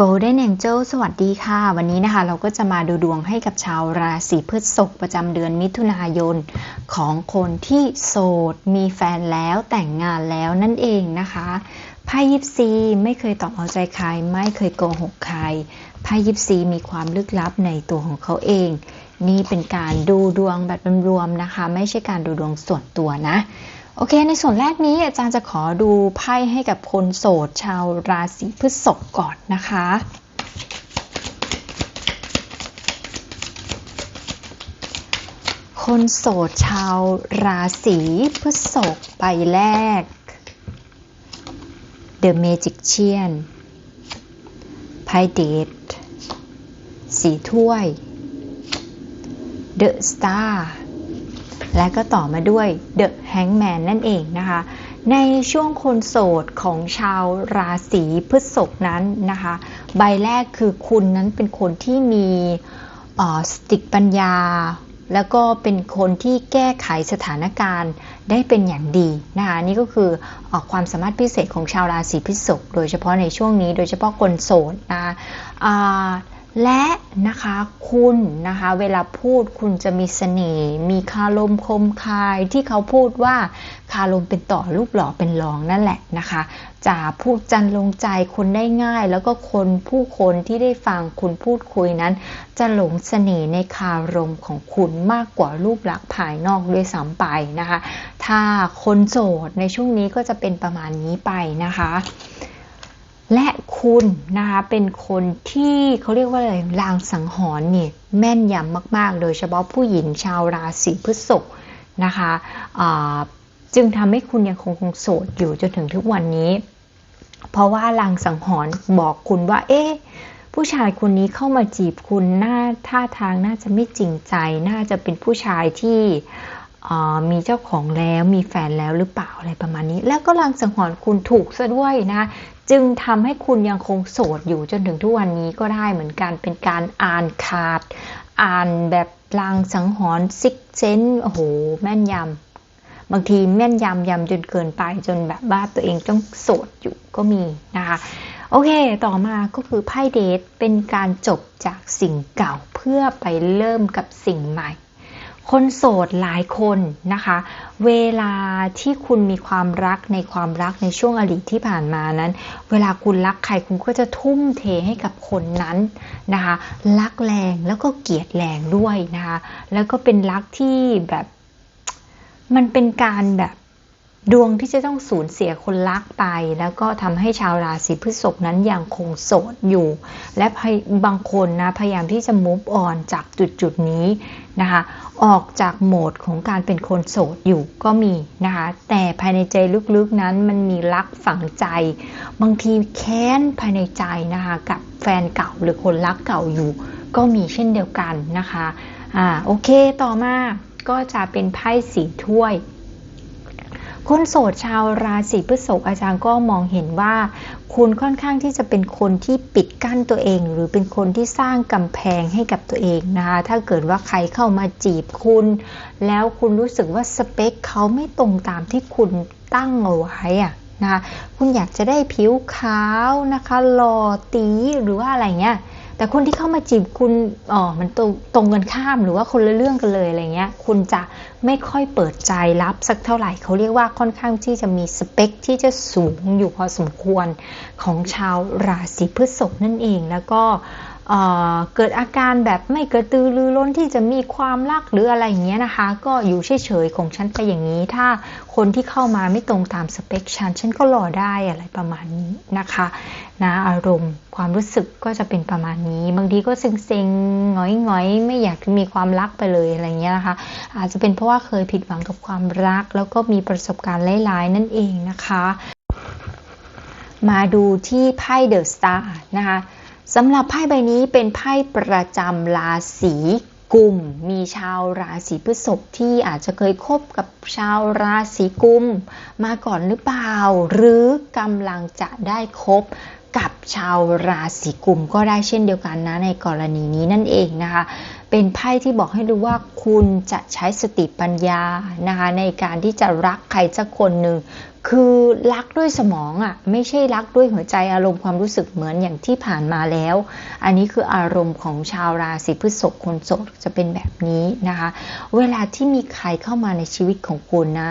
Golden Angel สวัสดีค่ะ วันนี้นะคะเราก็จะมาดูดวงให้กับชาวราศีพฤษภประจำเดือนมิถุนายน ของคนที่โสด มีแฟนแล้วแต่งงานแล้วนั่นเองนะคะไพ่ยิปซีไม่เคยตอบเอาใจใคร ไม่เคยโกหกใครไพ่ยิปซีมีความลึกลับในตัวของเขาเอง นี่เป็นการดูดวงแบบรวมๆนะคะ ไม่ใช่การดูดวงส่วนตัวนะ โอเค ในส่วนแรกนี้อาจารย์จะขอดูไพ่ให้กับคนโสด ชาวราศีพฤษภก่อนนะคะ คนโสดชาวราศีพฤษภใบแรก The Magician ไพ่เดทสีถ้วย The Star และก็ต่อมาด้วย The Hangman นั่นเองนะคะ ในช่วงคนโสดของชาวราศีพฤษภนั้นนะคะ ใบแรกคือคุณนั้นเป็นคนที่มีออสติปัญญา แล้วก็เป็นคนที่แก้ไขสถานการณ์ได้เป็นอย่างดีนะคะนี่ก็คืออความสามารถพิเศษของชาวราศีพฤษภโดยเฉพาะในช่วงนี้ โดยเฉพาะคนโสดนะคะ และนะคะคุณนะคะเวลาพูดคุณจะมีเสน่ห์มีคารมคมคายที่เขาพูดว่าคารมเป็นต่อรูปหล่อเป็นรองนั่นแหละนะคะจะพูดจันลงใจคนได้ง่าย แล้วก็คนผู้คนที่ได้ฟังคุณพูดคุยนั้น จะหลงเสน่ห์ในคารมของคุณมากกว่ารูปลักษณ์ภายนอกด้วยซ้ำไปนะคะ ถ้าคนโสดในช่วงนี้ก็จะเป็นประมาณนี้ไปนะคะ และคุณนะคะเป็นคนที่เขาเรียกว่าอะไรลางสังหรณ์เนี่ยแม่นยำมาก ๆ โดยเฉพาะผู้หญิงชาวราศีพฤษภนะคะจึงทำให้คุณยังคงคงโสดอยู่จนถึงทุกวันนี้ เพราะว่าลางสังหรณ์บอกคุณว่า เอ๊ะผู้ชายคนนี้เข้ามาจีบคุณหน้าท่าทางน่าจะไม่จริงใจ น่าจะเป็นผู้ชายที่มีเจ้าของแล้วมีแฟนแล้วหรือเปล่าอะไรประมาณนี้ แล้วก็ลางสังหรณ์คุณถูกซะด้วยนะ จึงทำให้คุณยังคงโสดอยู่จนถึงทุกวันนี้ก็ได้เหมือนกันเป็นการอ่านขาด อ่านแบบลางสังหรณ์ซิกเซนโอ้โห แม่นยำบางทีแม่นยำยำจนเกินไปจนแบบว่าตัวเองต้องโสดอยู่ก็มีนะคะโอเค ต่อมาก็คือไพ่เดทเป็นการจบจากสิ่งเก่าเพื่อไปเริ่มกับสิ่งใหม่ คนโสดหลายคนนะคะ เวลาที่คุณมีความรักในความรักในช่วงอดีตที่ผ่านมานั้น เวลาคุณรักใครคุณก็จะทุ่มเทให้กับคนนั้นนะคะรักแรงแล้วก็เกลียดแรงด้วยนะคะแล้วก็เป็นรักที่แบบมันเป็นการแบบ ดวงที่จะต้องสูญเสียคนรักไป แล้วก็ทำให้ชาวราศีพฤษภนั้นยังคงโสดอยู่ และบางคนนะพยายามที่จะ move on จากจุดจุดนี้นะคะออกจากโหมดของการเป็นคนโสดอยู่ก็มีนะคะแต่ภายในใจลึกๆนั้นมันมีรักฝังใจ บางทีแค้นภายในใจนะคะกับแฟนเก่าหรือคนรักเก่าอยู่ ก็มีเช่นเดียวกันนะคะอ่าโอเคต่อมาก็จะเป็นไพ่สีถ้วย คนโสดชาวราศีพฤษภอาจารย์ก็มองเห็นว่า คุณค่อนข้างที่จะเป็นคนที่ปิดกั้นตัวเอง หรือเป็นคนที่สร้างกำแพงให้กับตัวเองนะคะถ้าเกิดว่าใครเข้ามาจีบคุณ แล้วคุณรู้สึกว่าสเปคเขาไม่ตรงตามที่คุณตั้งเอาไว้อะนะคะคุณอยากจะได้ผิวขาวนะคะหล่อตีหรือว่าอะไรเงี้ย แต่คนที่เข้ามาจีบคุณอ๋อมันตรงตรงกันข้ามหรือว่าคนละเรื่องกันเลยอะไรเงี้ย คุณจะไม่ค่อยเปิดใจรับสักเท่าไหร่ เขาเรียกว่าค่อนข้างที่จะมีสเปคที่จะสูงอยู่พอสมควรของชาวราศีพฤษภนั่นเองแล้วก็ เกิดอาการแบบไม่กระตือรือร้นที่จะมีความรักหรืออะไรอย่างเงี้ยนะคะ ก็อยู่เฉยๆของฉันไปอย่างนี้ ถ้าคนที่เข้ามาไม่ตรงตามสเปคฉันฉันก็รอได้อะไรประมาณนี้นะคะนะอารมณ์ความรู้สึกก็จะเป็นประมาณนี้ บางทีก็เซ็งๆหงอยๆ ไม่อยากมีความรักไปเลยอะไรเงี้ยนะคะ อาจจะเป็นเพราะว่าเคยผิดหวังกับความรัก แล้วก็มีประสบการณ์หลายๆนั่นเองนะคะ มาดูที่ไพ่เดอะสตาร์นะคะ สำหรับไพ่ใบนี้เป็นไพ่ประจำราศีกุม มีชาวราศีพฤษภที่อาจจะเคยคบกับชาวราศีกุม มาก่อนหรือเปล่า หรือกำลังจะได้คบกับชาวราศีกุมก็ได้เช่นเดียวกันนะในกรณีนี้นั่นเองนะคะ เป็นไพ่ที่บอกให้รู้ว่าคุณจะใช้สติปัญญานะคะในการที่จะรักใครสักคนหนึ่ง คือรักด้วยสมองอะ่ะไม่ใช่รักด้วยหัวใจอารมณ์ความรู้สึกเหมือนอย่างที่ผ่านมาแล้ว อันนี้คืออารมณ์ของชาวราศีพฤษภคนโสดจะเป็นแบบนี้นะคะ เวลาที่มีใครเข้ามาในชีวิตของคุณนะ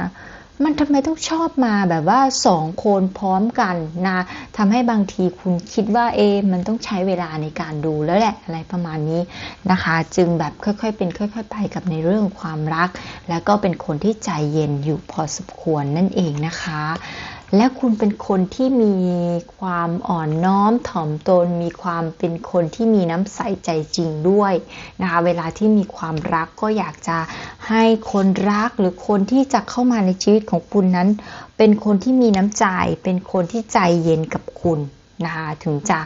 มันทำไมต้องชอบมาแบบว่าสองคนพร้อมกันนะทำให้บางทีคุณคิดว่าเอ มันต้องใช้เวลาในการดูแล้วแหละอะไรประมาณนี้นะคะ จึงแบบค่อยๆเป็นค่อย ๆ ไปกับในเรื่องความรัก แล้วก็เป็นคนที่ใจเย็นอยู่พอสมควรนั่นเองนะคะ และคุณเป็นคนที่มีความอ่อนน้อมถ่อมตน มีความเป็นคนที่มีน้ำใสใจจริงด้วยนะคะเวลาที่มีความรักก็อยากจะให้คนรักหรือคนที่จะเข้ามาในชีวิตของคุณนั้น เป็นคนที่มีน้ำใจ เป็นคนที่ใจเย็นกับคุณนะคะถึงจะ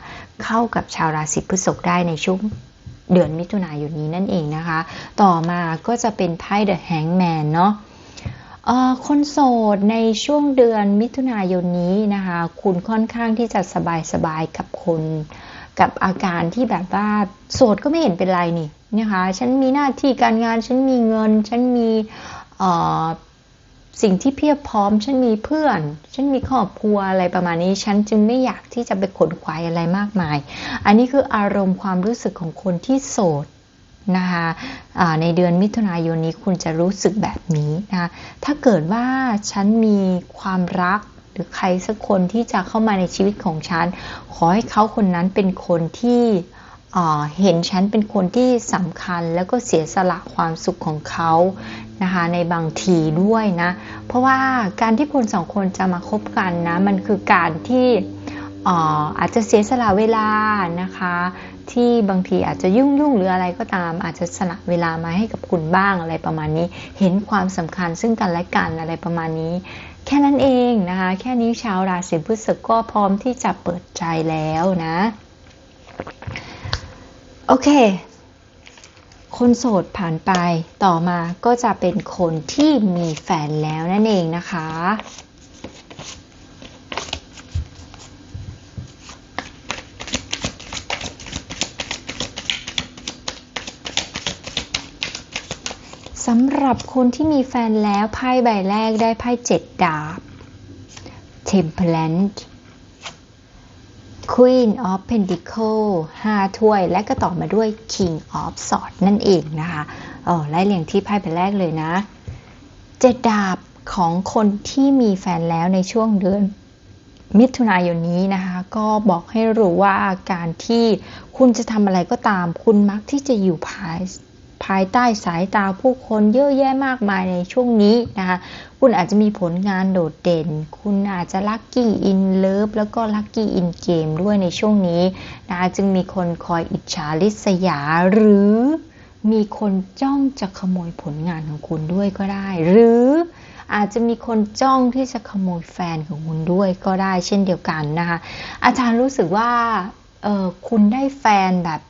เข้ากับชาวราศีพฤษภได้ในช่วงเดือนมิถุนายนนี้นั่นเองนะคะ ต่อมาก็จะเป็นไพ่ The Hangman เนาะ คนโสดในช่วงเดือนมิถุนายนนี้นะคะ คุณค่อนข้างที่จะสบายๆกับคนกับอาการที่แบบว่าโสดก็ไม่เห็นเป็นไรนี่นะคะฉันมีหน้าที่การงานฉันมีเงิน ฉันมีสิ่งที่เพียบพร้อม ฉันมีเพื่อน ฉันมีครอบครัวอะไรประมาณนี้ ฉันจึงไม่อยากที่จะไปขนขวายอะไรมากมาย อันนี้คืออารมณ์ความรู้สึกของคนที่โสด นะคะในเดือนมิถุนายนนี้คุณจะรู้สึกแบบนี้นะถ้าเกิดว่าฉันมีความรักหรือใครสักคนที่จะเข้ามาในชีวิตของฉัน ขอให้เขาคนนั้นเป็นคนที่เห็นฉันเป็นคนที่สำคัญแล้วก็เสียสละความสุขของเขานะคะในบางทีด้วยนะ เพราะว่าการที่คนสองคนจะมาคบกันนะ มันคือการที่อาจจะเสียสละเวลานะคะ ที่บางทีอาจจะยุ่งยุ่งหรืออะไรก็ตาม อาจจะสละเวลามาให้กับคุณบ้างอะไรประมาณนี้ เห็นความสำคัญซึ่งกันและกันอะไรประมาณนี้ แค่นั้นเองนะคะ แค่นี้ชาวราศีพฤษภก็พร้อมที่จะเปิดใจแล้วนะ โอเค คนโสดผ่านไปต่อมาก็จะเป็นคนที่มีแฟนแล้วนั่นเองนะคะ สำหรับคนที่มีแฟนแล้วไพ่ใบแรกได้ไพ่เจ็ดดาบ Temperance Queen of Pentacle 5ถ้วย และก็ต่อมาด้วย King of Swords นั่นเองนะคะอ๋อไล่เรียงที่ไพ่ใบแรกเลยนะเจ็ดดาบของคนที่มีแฟนแล้วในช่วงเดือนมิถุนายนนี้นะคะ ก็บอกให้รู้ว่าการที่คุณจะทำอะไรก็ตาม คุณมักที่จะอยู่ภาย ภายใต้สายตาผู้คนเยอะแยะมากมายในช่วงนี้นะคะ คุณอาจจะมีผลงานโดดเด่น คุณอาจจะลัคกี้อินเลิฟแล้วก็ลัคกี้อินเกมด้วยในช่วงนี้นะคะจึงมีคนคอยอิจฉาริษยาหรือมีคนจ้องจะขโมยผลงานของคุณด้วยก็ได้ หรืออาจจะมีคนจ้องที่จะขโมยแฟนของคุณด้วยก็ได้เช่นเดียวกันนะคะ อาจารย์รู้สึกว่าคุณได้แฟนแบบ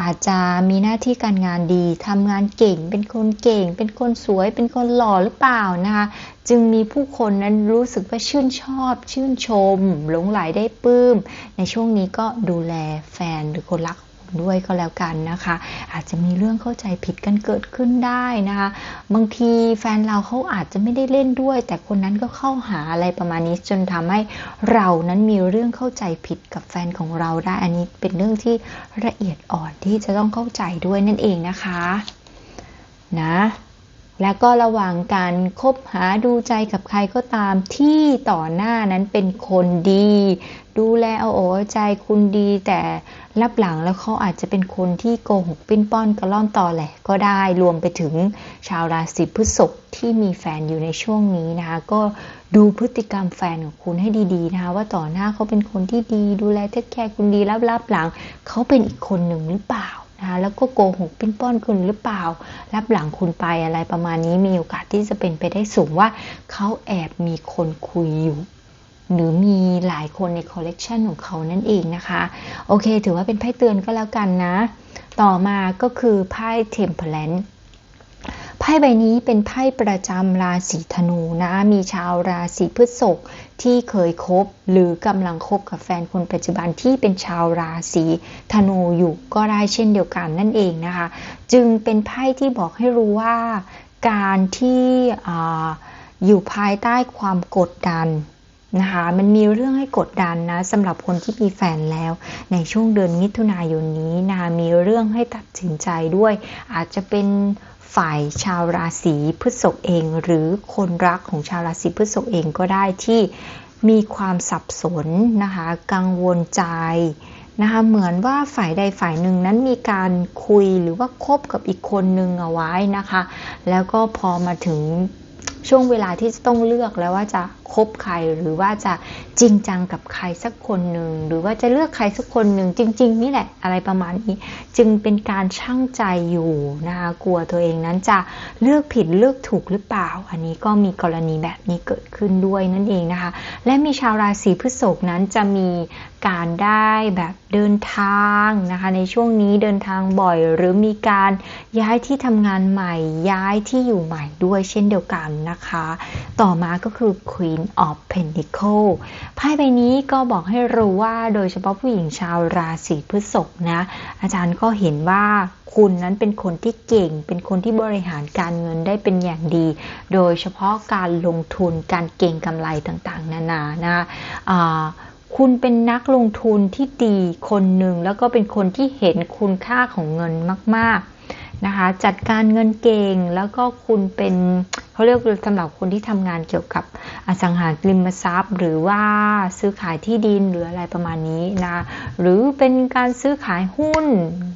อาจจะมีหน้าที่การงานดีทำงานเก่ง เป็นคนเก่ง เป็นคนสวย เป็นคนหล่อหรือเปล่านะคะจึงมีผู้คนนั้นรู้สึกว่าชื่นชอบ ชื่นชม หลงไหลได้ปลื้ม ในช่วงนี้ก็ดูแลแฟนหรือคนรัก ด้วยก็แล้วกันนะคะ อาจจะมีเรื่องเข้าใจผิดกันเกิดขึ้นได้นะคะ บางทีแฟนเราเขาอาจจะไม่ได้เล่นด้วย แต่คนนั้นก็เข้าหาอะไรประมาณนี้จนทำให้เรานั้นมีเรื่องเข้าใจผิดกับแฟนของเราได้ อันนี้เป็นเรื่องที่ละเอียดอ่อนที่จะต้องเข้าใจด้วยนั่นเองนะคะ นะ และก็ระหว่างการคบหาดูใจกับใครก็ตามที่ต่อหน้านั้นเป็นคนดี ดูแลเอาโอ้ใจคุณดี แต่รับหลังแล้วเขาอาจจะเป็นคนที่โกหกปิ้นป้อนกระล่อนต่อแหละก็ได้รวมไปถึงชาวราศีพฤษภที่มีแฟนอยู่ในช่วงนี้นะคะ ก็ดูพฤติกรรมแฟนของคุณให้ดีๆนะคะว่าต่อหน้าเขาเป็นคนที่ดี ดูแลเทคแคร์คุณดีรับรับหลังเขาเป็นอีกคนหนึ่งหรือเปล่า นะคะแล้วก็โกหกปิ้นป้อนคุณหรือเปล่า รับหลังคุณไปอะไรประมาณนี้มีโอกาสที่จะเป็นไปได้สูงว่าเขาแอบมีคนคุยอยู่หรือมีหลายคนในคอลเลกชันของเขานั่นเองนะคะ โอเค ถือว่าเป็นไพ่เตือนก็แล้วกันนะ ต่อมาก็คือไพ่เทมเพลนไพ่ใบนี้เป็นไพ่ประจำราศีธนูนะ มีชาวราศีพฤษภ ที่เคยคบหรือกำลังคบกับแฟนคนปัจจุบันที่เป็นชาวราศีธนูอยู่ก็ได้เช่นเดียวกันนั่นเองนะคะ จึงเป็นไพ่ที่บอกให้รู้ว่าการที่ออยู่ภายใต้ความกดดันนะคะมันมีเรื่องให้กดดันนะสำหรับคนที่มีแฟนแล้ว ในช่วงเดือนมิถุนายนนี้นะมีเรื่องให้ตัดสินใจด้วย อาจจะเป็น ฝ่ายชาวราศีพฤษภเอง หรือคนรักของชาวราศีพฤษภเองก็ได้ที่มีความสับสนนะคะกังวลใจนะคะเหมือนว่าฝ่ายใดฝ่ายหนึ่งนั้นมีการคุยหรือว่าคบกับอีกคนนึงเอาไว้นะคะ แล้วก็พอมาถึง ช่วงเวลาที่จะต้องเลือกแล้วว่าจะคบใครหรือว่าจะจริงจังกับใครสักคนหนึ่งหรือว่าจะเลือกใครสักคนหนึ่งจริง ๆ นี่แหละอะไรประมาณนี้ จึงเป็นการช่างใจอยู่นะคะกลัวตัวเองนั้นจะเลือกผิดเลือกถูกหรือเปล่า อันนี้ก็มีกรณีแบบนี้เกิดขึ้นด้วยนั่นเองนะคะ และมีชาวราศีพฤษภนั้นจะมีการได้แบบเดินทางนะคะ ในช่วงนี้เดินทางบ่อย หรือมีการย้ายที่ทำงานใหม่ ย้ายที่อยู่ใหม่ด้วยเช่นเดียวกันนะคะ ต่อมาก็คือ Queen of Pentacle ไพ่ใบนี้ก็บอกให้รู้ว่าโดยเฉพาะผู้หญิงชาวราศีพฤษภนะ อาจารย์ก็เห็นว่าคุณนั้นเป็นคนที่เก่ง เป็นคนที่บริหารการเงินได้เป็นอย่างดี โดยเฉพาะการลงทุนการเก่งกำไรต่างๆ นานานะ คุณเป็นนักลงทุนที่ดีคนหนึ่ง แล้วก็เป็นคนที่เห็นคุณค่าของเงินมาก ๆ นะคะ จัดการเงินเก่ง แล้วก็คุณเป็นเขาเรียกสำหรับคนที่ทำงานเกี่ยวกับอสังหาริมทรัพย์ หรือว่าซื้อขายที่ดินหรืออะไรประมาณนี้นะหรือเป็นการซื้อขายหุ้น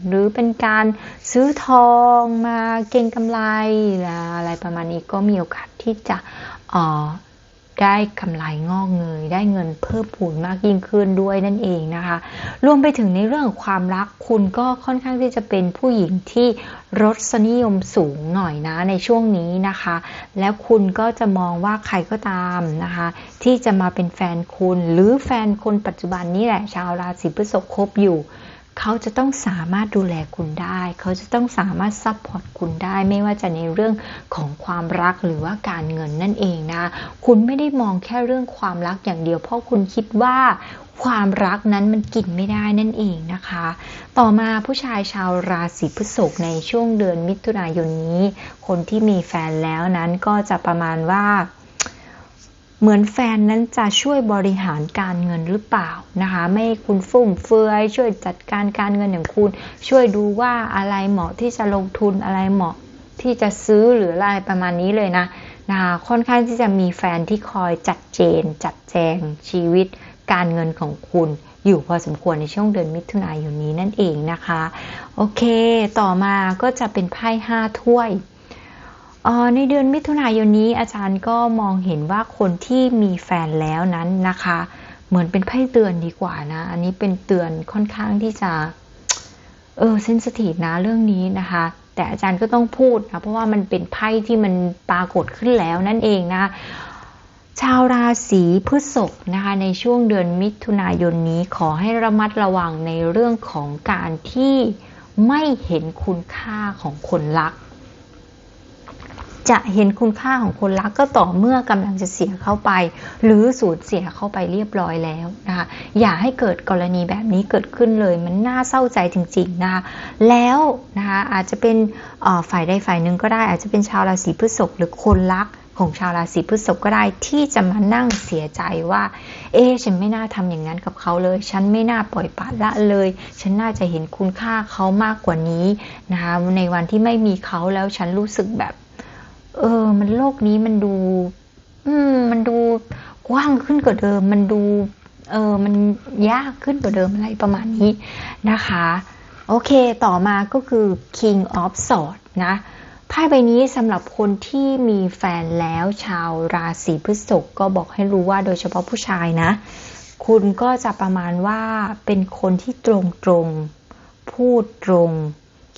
หรือเป็นการซื้อทองมาเก็งกำไรอะไรประมาณนี้ก็มีโอกาสที่จะ ได้กำไรงอกเงย ได้เงินเพิ่มพูนมากยิ่งขึ้นด้วยนั่นเองนะคะ รวมไปถึงในเรื่องความรักคุณก็ค่อนข้างที่จะเป็นผู้หญิงที่รสนิยมสูงหน่อยนะในช่วงนี้นะคะ แล้วคุณก็จะมองว่าใครก็ตามนะคะ ที่จะมาเป็นแฟนคุณ หรือแฟนคนปัจจุบันนี้แหละชาวราศีพฤษภคบอยู่ เขาจะต้องสามารถดูแลคุณได้ เขาจะต้องสามารถซัพพอร์ตคุณได้ ไม่ว่าจะในเรื่องของความรักหรือว่าการเงินนั่นเองนะ คุณไม่ได้มองแค่เรื่องความรักอย่างเดียว เพราะคุณคิดว่าความรักนั้นมันกินไม่ได้นั่นเองนะคะ ต่อมาผู้ชายชาวราศีพฤษภในช่วงเดือนมิถุนายนนี้ คนที่มีแฟนแล้วนั้นก็จะประมาณว่า เหมือนแฟนนั้นจะช่วยบริหารการเงินหรือเปล่านะคะ ไม่คุณฟุ่มเฟือยช่วยจัดการการเงินอย่างคุณ ช่วยดูว่าอะไรเหมาะที่จะลงทุนอะไรเหมาะที่จะซื้อหรืออะไรประมาณนี้เลยนะนะคะค่อนข้างที่จะมีแฟนที่คอยจัดเจน จัดแจงชีวิตการเงินของคุณอยู่พอสมควรในช่วงเดือนมิถุนายนนี้นั่นเองนะคะ โอเค ต่อมาก็จะเป็นไพ่ห้าถ้วย ในเดือนมิถุนายนนี้อาจารย์ก็มองเห็นว่าคนที่มีแฟนแล้วนั้นนะคะ เหมือนเป็นไพ่เตือนดีกว่านะ อันนี้เป็นเตือนค่อนข้างที่จะ เออเซนสทีฟนะเรื่องนี้นะคะ แต่อาจารย์ก็ต้องพูดนะเพราะว่ามันเป็นไพ่ที่มันปรากฏขึ้นแล้วนั่นเองนะชาวราศีพฤษภนะคะในช่วงเดือนมิถุนายนนี้ขอให้ระมัดระวังในเรื่องของการที่ไม่เห็นคุณค่าของคนรัก จะเห็นคุณค่าของคนรักก็ต่อเมื่อกำลังจะเสียเข้าไป หรือสูญเสียเข้าไปเรียบร้อยแล้วนะคะอย่าให้เกิดกรณีแบบนี้เกิดขึ้นเลย มันน่าเศร้าใจจริงๆนะคะแล้วนะคะอาจจะเป็นฝ่ายใดฝ่ายหนึ่งก็ได้ อาจจะเป็นชาวราศีพฤษภหรือคนรักของชาวราศีพฤษภก็ได้ที่จะมานั่งเสียใจว่า เอ๊ฉันไม่น่าทำอย่างนั้นกับเขาเลย ฉันไม่น่าปล่อยปละละเลย ฉันน่าจะเห็นคุณค่าเขามากกว่านี้นะคะในวันที่ไม่มีเขาแล้วฉันรู้สึกแบบ เออ มันโลกนี้มันดู อืม มันดูกว้างขึ้นกว่าเดิม มันดู เออ มันยากขึ้นกว่าเดิมอะไรประมาณนี้นะคะ โอเค ต่อมาก็คือ King of Swords นะไพ่ใบนี้สำหรับคนที่มีแฟนแล้วชาวราศีพฤษภก็บอกให้รู้ว่าโดยเฉพาะผู้ชายนะ คุณก็จะประมาณว่าเป็นคนที่ตรงตรงพูดตรง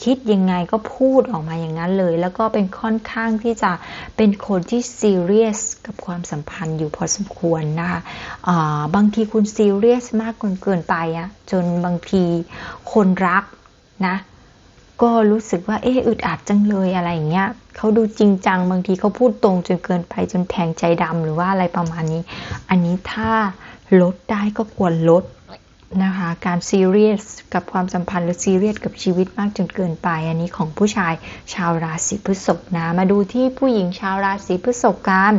คิดยังไงก็พูดออกมาอย่างนั้นเลย แล้วก็เป็นค่อนข้างที่จะเป็นคนที่ซีเรียสกับความสัมพันธ์อยู่พอสมควรนะคะบางทีคุณซีเรียสมากเกินไปอะจนบางทีคนรักนะก็รู้สึกว่าเอออึดอัดจังเลยอะไรอย่างเงี้ยเขาดูจริงจังบางทีเขาพูดตรงจนเกินไปจนแทงใจดำหรือว่าอะไรประมาณนี้ อันนี้ถ้าลดได้ก็ควรลด นะคะ การซีเรียสกับความสัมพันธ์หรือซีเรียสกับชีวิตมากจนเกินไป อันนี้ของผู้ชายชาวราศีพฤษภนะ มาดูที่ผู้หญิงชาวราศีพฤษภกัน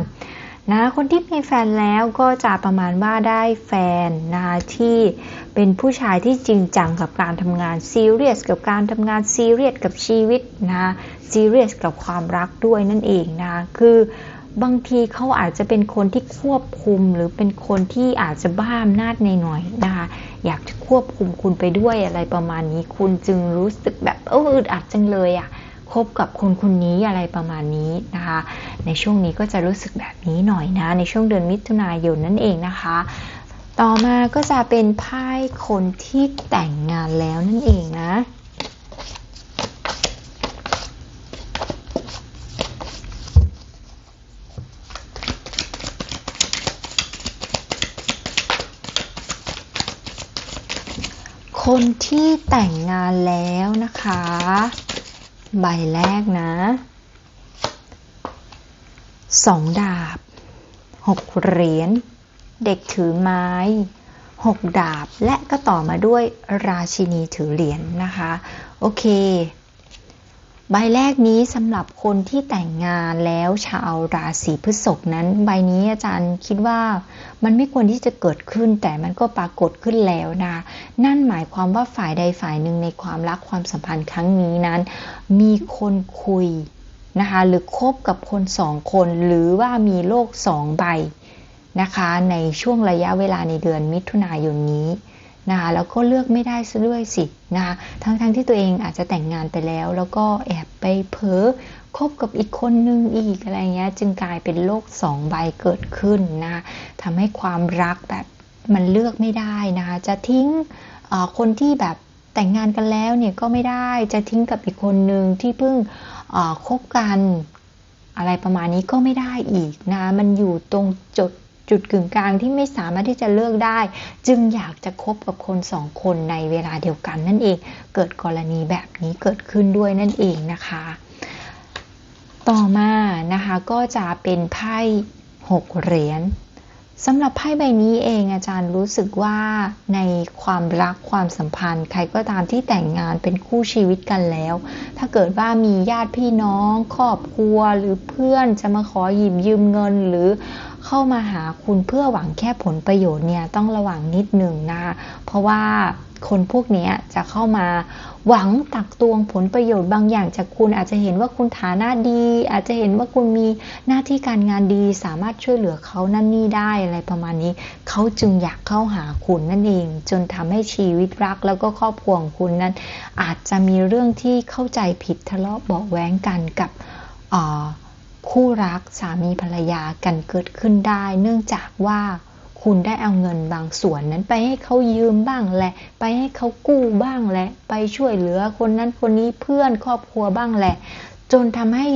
นะคนที่มีแฟนแล้วก็จะประมาณว่าได้แฟนนะคะที่เป็นผู้ชายที่จริงจังกับการทำงานซีเรียสกับการทำงานซีเรียสกับชีวิตนะซีเรียสกับความรักด้วยนั่นเองนะคือ บางทีเขาอาจจะเป็นคนที่ควบคุมหรือเป็นคนที่อาจจะบ้าอำนาจในหน่อยนะคะ อยากจะควบคุมคุณไปด้วยอะไรประมาณนี้ คุณจึงรู้สึกแบบเอออึดอัดจังเลยอะ่ะคบกับคนคนนี้อะไรประมาณนี้นะคะ ในช่วงนี้ก็จะรู้สึกแบบนี้หน่อยนะ ในช่วงเดือนมิถุนายนนั่นเองนะคะ ต่อมาก็จะเป็นไพ่คนที่แต่งงานแล้วนั่นเองนะ คนที่แต่งงานแล้วนะคะ ใบแรกนะสองดาบหกเหรียญเด็กถือไม้หกดาบและก็ต่อมาด้วยราชินีถือเหรียญนนะคะ โอเค ใบแรกนี้สำหรับคนที่แต่งงานแล้วชาวราศีพฤษภนั้น ใบนี้อาจารย์คิดว่ามันไม่ควรที่จะเกิดขึ้น แต่มันก็ปรากฏขึ้นแล้วนะนั่นหมายความว่าฝ่ายใดฝ่ายหนึ่งในความรักความสัมพันธ์ครั้งนี้นั้น มีคนคุยนะคะหรือคบกับคนสองคนหรือว่ามีโลกสองใบนะคะ ในช่วงระยะเวลาในเดือนมิถุนายนนี้ นะคะแล้วก็เลือกไม่ได้ซะด้วยสินะคะทั้งๆทที่ตัวเองอาจจะแต่งงานไปแล้ว แล้วก็แอบไปเผลอคบกับอีกคนนึงอีกอะไรเงี้ยจึงกลายเป็นโลกสองใบเกิดขึ้นนะทำให้ความรักแบบมันเลือกไม่ได้นะคะจะทิ้งคนที่แบบแต่งงานกันแล้วเนี่ยก็ไม่ได้จะทิ้งกับอีกคนนึงที่เพิ่งคบกันอะไรประมาณนี้ก็ไม่ได้อีกนะ มันอยู่ตรงจุด จุดกึ่งกลางที่ไม่สามารถที่จะเลือกได้ จึงอยากจะคบกับคนสองคนในเวลาเดียวกันนั่นเอง เกิดกรณีแบบนี้เกิดขึ้นด้วยนั่นเองนะคะ ต่อมานะคะก็จะเป็นไพ่หกเหรียญสำหรับไพ่ใบนี้เองอาจารย์รู้สึกว่าในความรักความสัมพันธ์ ใครก็ตามที่แต่งงานเป็นคู่ชีวิตกันแล้ว ถ้าเกิดว่ามีญาติพี่น้อง ครอบครัวหรือเพื่อนจะมาขอหยิบยืมเงินหรือ เข้ามาหาคุณเพื่อหวังแค่ผลประโยชน์เนี่ยต้องระวังนิดหนึ่งนะเพราะว่าคนพวกนี้จะเข้ามาหวังตักตวงผลประโยชน์บางอย่างจากคุณอาจจะเห็นว่าคุณฐานะดี อาจจะเห็นว่าคุณมีหน้าที่การงานดี สามารถช่วยเหลือเขานั่นนี่ได้อะไรประมาณนี้ เขาจึงอยากเข้าหาคุณนั่นเอง จนทำให้ชีวิตรัก แล้วก็ครอบครัวของคุณนั้น อาจจะมีเรื่องที่เข้าใจผิดทะเลาะเบาแว้งกันกับ คู่รักสามีภรรยากันเกิดขึ้นได้ เนื่องจากว่าคุณได้เอาเงินบางส่วนนั้นไปให้เขายืมบ้างแหละ ไปให้เขากู้บ้างแหละ ไปช่วยเหลือคนนั้นคนนี้เพื่อนครอบครัวบ้างแหละ จนทำให้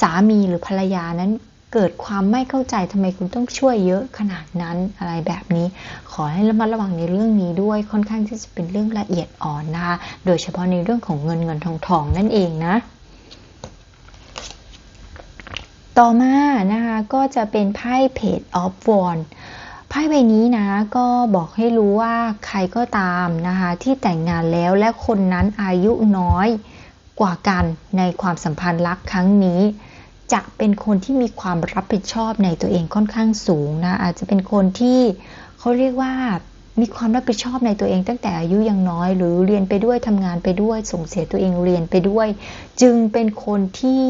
สามีหรือภรรยานั้นเกิดความไม่เข้าใจทำไมคุณต้องช่วยเยอะขนาดนั้นอะไรแบบนี้ ขอให้ระมัดระวังในเรื่องนี้ด้วยค่อนข้างที่จะเป็นเรื่องละเอียดอ่อนนะคะโดยเฉพาะในเรื่องของเงินเงินทองทองนั่นเองนะ ต่อมานะคะก็จะเป็นไพ่เพจออฟวอนไพ่ใบนี้นะก็บอกให้รู้ว่าใครก็ตามนะคะที่แต่งงานแล้วและคนนั้นอายุน้อยกว่ากันในความสัมพันธ์รักครั้งนี้ จะเป็นคนที่มีความรับผิดชอบในตัวเองค่อนข้างสูงนะอาจจะเป็นคนที่เขาเรียกว่ามีความรับผิดชอบในตัวเองตั้งแต่อายุยังน้อย หรือเรียนไปด้วยทำงานไปด้วยส่งเสียตัวเองเรียนไปด้วย จึงเป็นคนที่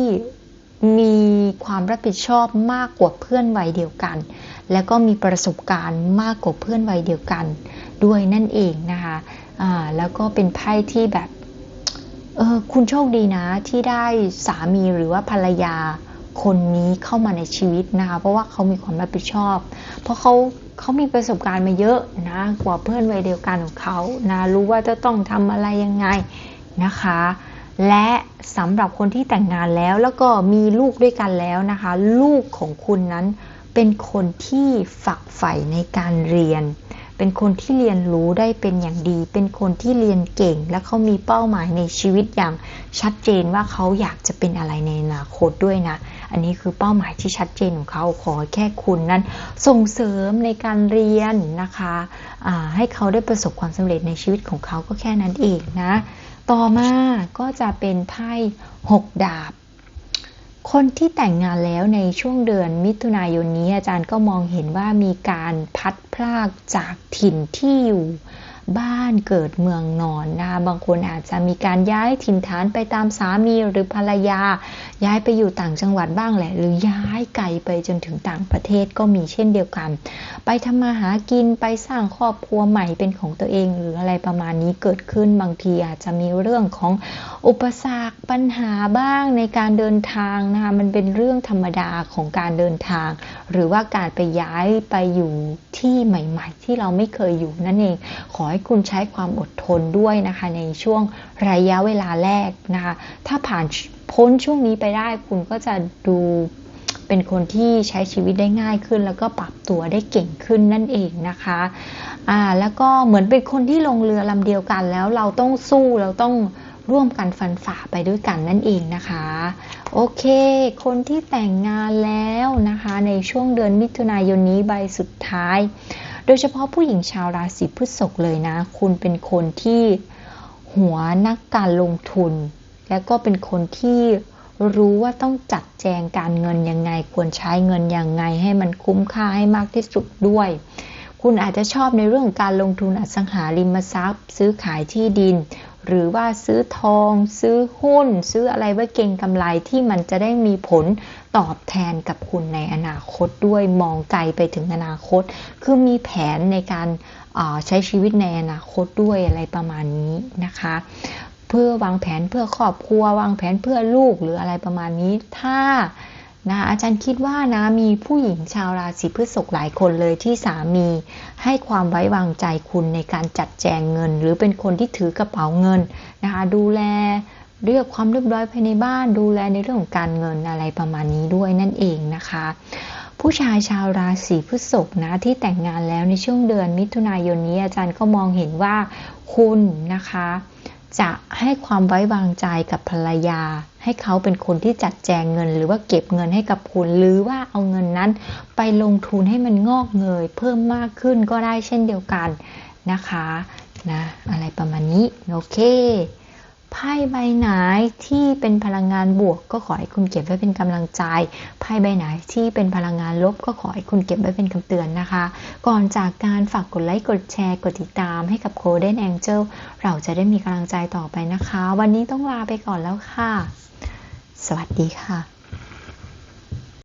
มีความรับผิดชอบมากกว่าเพื่อนวัยเดียวกัน แล้วก็มีประสบการณ์มากกว่าเพื่อนวัยเดียวกัน ด้วยนั่นเองนะคะอ่าแล้วก็เป็นไพ่ที่แบบเออคุณโชคดีนะที่ได้สามีหรือว่าภรรยาคนนี้เข้ามาในชีวิตนะคะเพราะว่าเขามีความรับผิดชอบ เพราะเขาเขามีประสบการณ์มาเยอะนะกว่าเพื่อนวัยเดียวกันของเขานะรู้ว่าจะต้องทำอะไรยังไงนะคะ และสำหรับคนที่แต่งงานแล้วแล้วก็มีลูกด้วยกันแล้วนะคะ ลูกของคุณนั้นเป็นคนที่ฝักใฝ่ในการเรียน เป็นคนที่เรียนรู้ได้เป็นอย่างดี เป็นคนที่เรียนเก่ง และเขามีเป้าหมายในชีวิตอย่างชัดเจนว่าเขาอยากจะเป็นอะไรในอนาคตด้วยนะ อันนี้คือเป้าหมายที่ชัดเจนของเขาขอแค่คุณนั้นส่งเสริมในการเรียนนะคะะให้เขาได้ประสบความสำเร็จในชีวิตของเขาก็แค่นั้นเองนะ ต่อมาก็จะเป็นไพ่หกดาบคนที่แต่งงานแล้วในช่วงเดือนมิถุนายนนี้อาจารย์ก็มองเห็นว่ามีการพัดพลากจากถิ่นที่อยู่ บ้านเกิดเมืองนอนนะบางคนอาจจะมีการย้ายถิ่นฐานไปตามสามีหรือภรรยา ย้ายไปอยู่ต่างจังหวัดบ้างแหละ หรือย้ายไกลไปจนถึงต่างประเทศก็มีเช่นเดียวกัน ไปทำมาหากินไปสร้างครอบครัวใหม่เป็นของตัวเองหรืออะไรประมาณนี้เกิดขึ้นบางทีอาจจะมีเรื่องของอุปสรรคปัญหาบ้างในการเดินทางนะคะมันเป็นเรื่องธรรมดาของการเดินทาง หรือว่าการไปย้ายไปอยู่ที่ใหม่ ๆ ที่เราไม่เคยอยู่นั่นเองขอให้คุณใช้ความอดทนด้วยนะคะในช่วงระยะเวลาแรกนะคะ ถ้าผ่านพ้นช่วงนี้ไปได้คุณก็จะดูเป็นคนที่ใช้ชีวิตได้ง่ายขึ้น แล้วก็ปรับตัวได้เก่งขึ้นนั่นเองนะคะอ่าแล้วก็เหมือนเป็นคนที่ลงเรือลำเดียวกันแล้วเราต้องสู้เราต้องร่วมกันฟันฝ่าไปด้วยกันนั่นเองนะคะ โอเค คนที่แต่งงานแล้วนะคะ ในช่วงเดือนมิถุนายนนี้ใบสุดท้าย โดยเฉพาะผู้หญิงชาวราศีพฤษภเลยนะ คุณเป็นคนที่หัวนักการลงทุน และก็เป็นคนที่รู้ว่าต้องจัดแจงการเงินยังไง ควรใช้เงินยังไง ให้มันคุ้มค่าให้มากที่สุดด้วย คุณอาจจะชอบในเรื่องการลงทุนอสังหาริมทรัพย์ ซื้อขายที่ดิน หรือว่าซื้อทอง ซื้อหุ้น ซื้ออะไรไว้เก็งกำไรที่มันจะได้มีผล ตอบแทนกับคุณในอนาคตด้วยมองไกลไปถึงอนาคต คือมีแผนในการใช้ชีวิตในอนาคตด้วยอะไรประมาณนี้นะคะ เพื่อวางแผนเพื่อครอบครัว วางแผนเพื่อลูกหรืออะไรประมาณนี้ ถ้านะอาจารย์คิดว่านะมีผู้หญิงชาวราศีพฤษภหลายคนเลยที่สามีให้ความไว้วางใจคุณในการจัดแจงเงิน หรือเป็นคนที่ถือกระเป๋าเงินนะคะดูแล เรื่องความเรียบร้อยภายในบ้านดูแลในเรื่องของการเงินอะไรประมาณนี้ด้วยนั่นเองนะคะ ผู้ชายชาวราศีพฤษภนะที่แต่งงานแล้วในช่วงเดือนมิถุนายนนี้อาจารย์ก็มองเห็นว่าคุณนะคะ จะให้ความไว้วางใจกับภรรยา ให้เขาเป็นคนที่จัดแจงเงิน หรือว่าเก็บเงินให้กับคุณหรือว่าเอาเงินนั้น ไปลงทุนให้มันงอกเงย เพิ่มมากขึ้นก็ได้เช่นเดียวกันนะคะนะอะไรประมาณนี้โอเค ไพ่ใบไหนที่เป็นพลังงานบวก ก็ขอให้คุณเก็บไว้เป็นกำลังใจ ไพ่ใบไหนที่เป็นพลังงานลบ ก็ขอให้คุณเก็บไว้เป็นคำเตือนนะคะ ก่อนจากการฝากกดไลค์กดแชร์กดติดตามให้กับโคเดนแองเจิลเราจะได้มีกำลังใจต่อไปนะคะ วันนี้ต้องลาไปก่อนแล้วค่ะ สวัสดีค่ะ